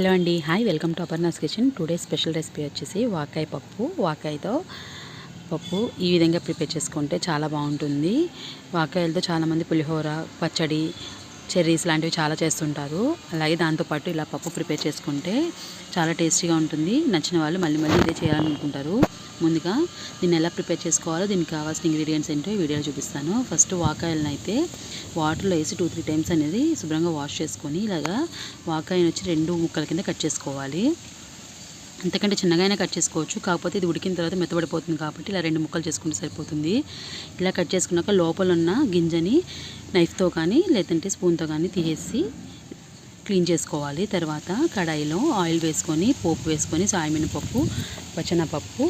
Hello అండి. Hi welcome to Aparna's kitchen. Today special recipe వచ్చేసి వాకాయ పప్పు. వాకాయతో పప్పు ఈ విధంగా ప్రిపేర్ చేసుకుంటే చాలా బాగుంటుంది. వాకాయలతో చాలామంది పులిహోర పచ్చడి చెర్రీస్ లాంటివి చాలా చేస్తుంటారు. అలాగే దాంతోపాటు ఇలా పప్పు ప్రిపేర్ చేసుకుంటే చాలా టేస్టీగా ఉంటుంది. నచ్చిన వాళ్ళు మళ్ళీ మళ్ళీ ఇదే చేయాలనుకుంటారు. ముందుగా దీన్ని ఎలా ప్రిపేర్ చేసుకోవాలో దీనికి కావాల్సిన ఇంగ్రీడియంట్స్ ఏంటో ఈ వీడియోలో చూపిస్తాను. ఫస్ట్ వాకాయలను అయితే వాటర్లో వేసి టూ త్రీ టైమ్స్ అనేది శుభ్రంగా వాష్ చేసుకొని ఇలాగా వాకాయని వచ్చి రెండు ముక్కల కింద కట్ చేసుకోవాలి. అంతకంటే చిన్నగానే కట్ చేసుకోవచ్చు. కాకపోతే ఇది ఉడికిన తర్వాత మెత్తబడిపోతుంది కాబట్టి ఇలా రెండు ముక్కలు చేసుకుంటే సరిపోతుంది. ఇలా కట్ చేసుకున్నాక లోపల ఉన్న గింజని నైఫ్తో కానీ లేదంటే స్పూన్తో కానీ తీసేసి క్లీన్ చేసుకోవాలి. తర్వాత కడాయిలో ఆయిల్ వేసుకొని పోపు వేసుకొని సాయమినపప్పు పచ్చనపప్పు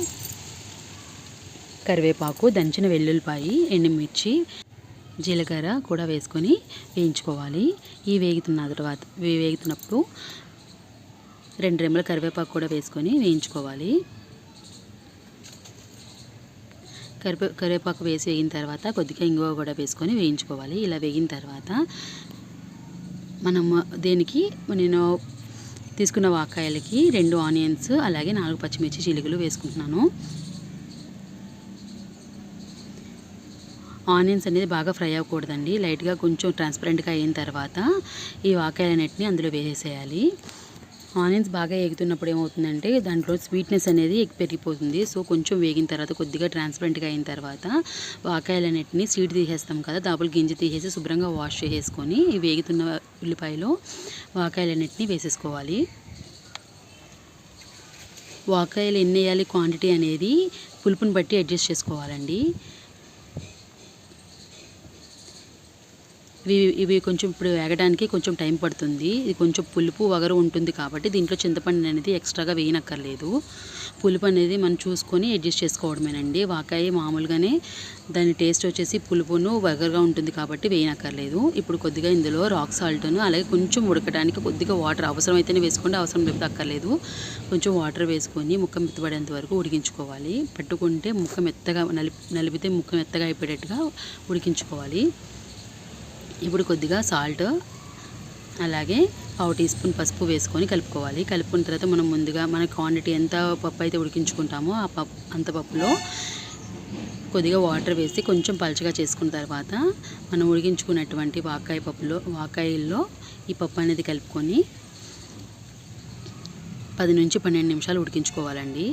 కరివేపాకు దంచిన వెల్లుల్లిపాయి ఎండుమిర్చి జీలకర్ర కూడా వేసుకొని వేయించుకోవాలి. ఈ వేగుతున్న తర్వాత వేగుతున్నప్పుడు రెండు రెమ్మల కరివేపాకు కూడా వేసుకొని వేయించుకోవాలి. కరివే కరివేపాకు వేసి వేగిన తర్వాత కొద్దిగా ఇంగువ కూడా వేసుకొని వేయించుకోవాలి. ఇలా వేగిన తర్వాత మనం దేనికి నేను తీసుకున్న వాకాయలకి రెండు ఆనియన్స్ అలాగే నాలుగు పచ్చిమిర్చి చిలుకలు వేసుకుంటున్నాను. ఆనియన్స్ అనేది బాగా ఫ్రై అవ్వకూడదండి. లైట్గా కొంచెం ట్రాన్స్పరెంట్గా అయిన తర్వాత ఈ వాకాయలన్నింటినీ అందులో వేసేయాలి ఆనియన్స్ బాగా ఎగుతున్నప్పుడు ఏమవుతుందంటే దాంట్లో స్వీట్నెస్ అనేది పెరిగిపోతుంది. సో కొంచెం వేగిన తర్వాత కొద్దిగా ట్రాన్స్పరెంట్గా అయిన తర్వాత వాకాయలన్నింటినీ సీడ్ తీసేస్తాం కదా దాపులు గింజ తీసేసి శుభ్రంగా వాష్ చేసేసుకొని ఈ వేగుతున్న ఉల్లిపాయలో వాకాయలన్నింటినీ వేసేసుకోవాలి. వాకాయలు ఎన్ని వేయాలి? క్వాంటిటీ అనేది పులుపుని బట్టి అడ్జస్ట్ చేసుకోవాలండి. ఇవి ఇవి కొంచెం ఇప్పుడు వేగడానికి కొంచెం టైం పడుతుంది. ఇది కొంచెం పులుపు వగరు ఉంటుంది కాబట్టి దీంట్లో చింతపండు అనేది ఎక్స్ట్రాగా వేయనక్కర్లేదు. పులుపు అనేది మనం చూసుకొని అడ్జస్ట్ చేసుకోవడమేనండి. వాకాయ మామూలుగానే దాని టేస్ట్ వచ్చేసి పులుపును వగరుగా ఉంటుంది కాబట్టి వేయనక్కర్లేదు. ఇప్పుడు కొద్దిగా ఇందులో రాక్ సాల్ట్ను అలాగే కొంచెం ఉడకడానికి కొద్దిగా వాటర్ అవసరమైతేనే వేసుకోండి అవసరం లేకపోతే అక్కర్లేదు. కొంచెం వాటర్ వేసుకొని ముక్క మెత్తబడేంత వరకు ఉడికించుకోవాలి. పట్టుకుంటే ముక్క మెత్తగా నలిపి నలిపితే ముక్క మెత్తగా అయిపోయేటట్టుగా ఉడికించుకోవాలి. ఇప్పుడు కొద్దిగా సాల్ట్ అలాగే పావు టీ స్పూన్ పసుపు వేసుకొని కలుపుకోవాలి. కలుపుకున్న తర్వాత మనం ముందుగా మన క్వాంటిటీ ఎంత పప్పు అయితే ఉడికించుకుంటామో ఆ పప్పు అంత పప్పులో కొద్దిగా వాటర్ వేసి కొంచెం పలచగా చేసుకున్న తర్వాత మనం ఉడికించుకున్నటువంటి వాకాయ పప్పులో వాకాయల్లో ఈ పప్పు అనేది కలుపుకొని పది నుంచి పన్నెండు నిమిషాలు ఉడికించుకోవాలండి.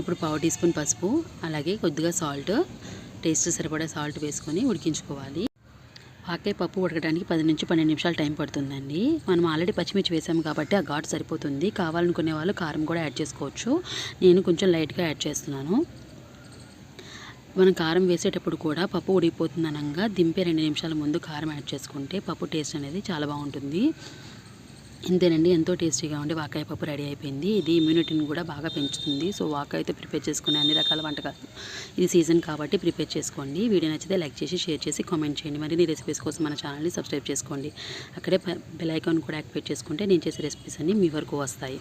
ఇప్పుడు పావు టీ స్పూన్ పసుపు అలాగే కొద్దిగా సాల్ట్ టేస్ట్ సరిపడా సాల్ట్ వేసుకొని ఉడికించుకోవాలి. ఆకే పప్పు ఉడకడానికి పది నుంచి పన్నెండు నిమిషాలు టైం పడుతుందండి. మనం ఆల్రెడీ పచ్చిమిర్చి వేసాము కాబట్టి ఆ ఘాటు సరిపోతుంది. కావాలనుకునే వాళ్ళు కారం కూడా యాడ్ చేసుకోవచ్చు. నేను కొంచెం లైట్గా యాడ్ చేస్తున్నాను. మనం కారం వేసేటప్పుడు కూడా పప్పు ఉడికిపోతుంది అనగా దింపే రెండు నిమిషాల ముందు కారం యాడ్ చేసుకుంటే పప్పు టేస్ట్ అనేది చాలా బాగుంటుంది. ఇంతేనండి ఎంతో టేస్టీగా ఉండే వాకాయ పప్పు రెడీ అయిపోయింది. ఇది ఇమ్యూనిటీని కూడా బాగా పెంచుతుంది. సో వాకాయతో ప్రిపేర్ చేసుకునే అన్ని రకాల వంటకాలు ఇది సీజన్ కాబట్టి ప్రిపేర్ చేసుకోండి. వీడియో నచ్చితే లైక్ చేసి షేర్ చేసి కామెంట్ చేయండి. మరిన్ని రెసిపీస్ కోసం మన ఛానల్ని సబ్స్క్రైబ్ చేసుకోండి. అక్కడే బెల్ ఐకాన్ కూడా యాక్టివేట్ చేసుకుంటే నేను చేసే రెసిపీస్ అన్నీ మీ వరకు వస్తాయి.